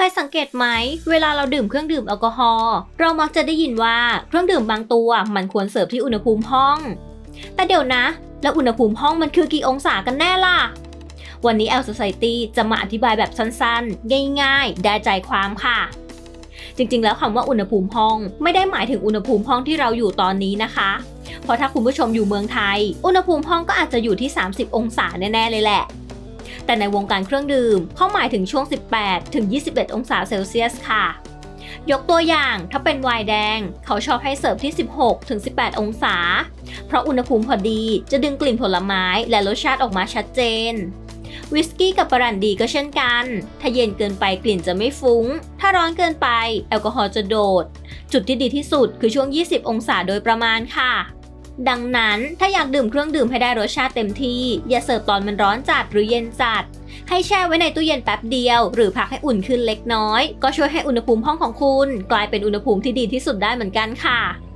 เคยสังเกตไหม เวลาเราดื่มเครื่องดื่มแอลกอฮอล์เรามักจะได้ยินว่าเครื่องดื่มบางตัวมันควรเสิร์ฟที่อุณหภูมิห้อง แต่เดี๋ยวนะ แล้วอุณหภูมิห้องมันคือกี่องศากันแน่ล่ะ วันนี้ L Society จะมาอธิบายแบบสั้นๆ ง่ายๆ ได้ใจความค่ะ จริงๆ แล้วคำว่าอุณหภูมิห้อง ไม่ได้หมายถึงอุณหภูมิห้องที่เราอยู่ตอนนี้นะคะ เพราะถ้าคุณผู้ชมอยู่เมืองไทย อุณหภูมิห้องก็อาจจะอยู่ที่ 30 องศาแน่ๆเลยแหละ แต่ในวงการเครื่องดื่มเขาหมายถึงช่วง 18 ถึง 21 องศาเซลเซียสค่ะ ยกตัวอย่างถ้าเป็นไวน์แดง เขาชอบให้เสิร์ฟที่ 16 ถึง 18 องศา เพราะอุณหภูมิพอดีจะดึงกลิ่นผลไม้และรสชาติออกมาชัดเจนวิสกี้กับบรันดีก็เช่นกัน ถ้าเย็นเกินไปกลิ่นจะไม่ฟุง้ง ถ้าร้อนเกินไปแอลกอฮอล์จะโดด จุดที่ดีที่สุดคือช่วง 20 องศาโดยประมาณค่ะ ดังนั้นถ้าอยากดื่มเครื่องดื่มให้ได้รสชาติเต็มที่ อย่าเสิร์ฟตอนมันร้อนจัดหรือเย็นจัด ให้แช่ไว้ในตู้เย็นแป๊บเดียว หรือพักให้อุ่นขึ้นเล็กน้อย ก็ช่วยให้อุณหภูมิห้องของคุณ กลายเป็นอุณหภูมิที่ดีที่สุดได้เหมือนกันค่ะ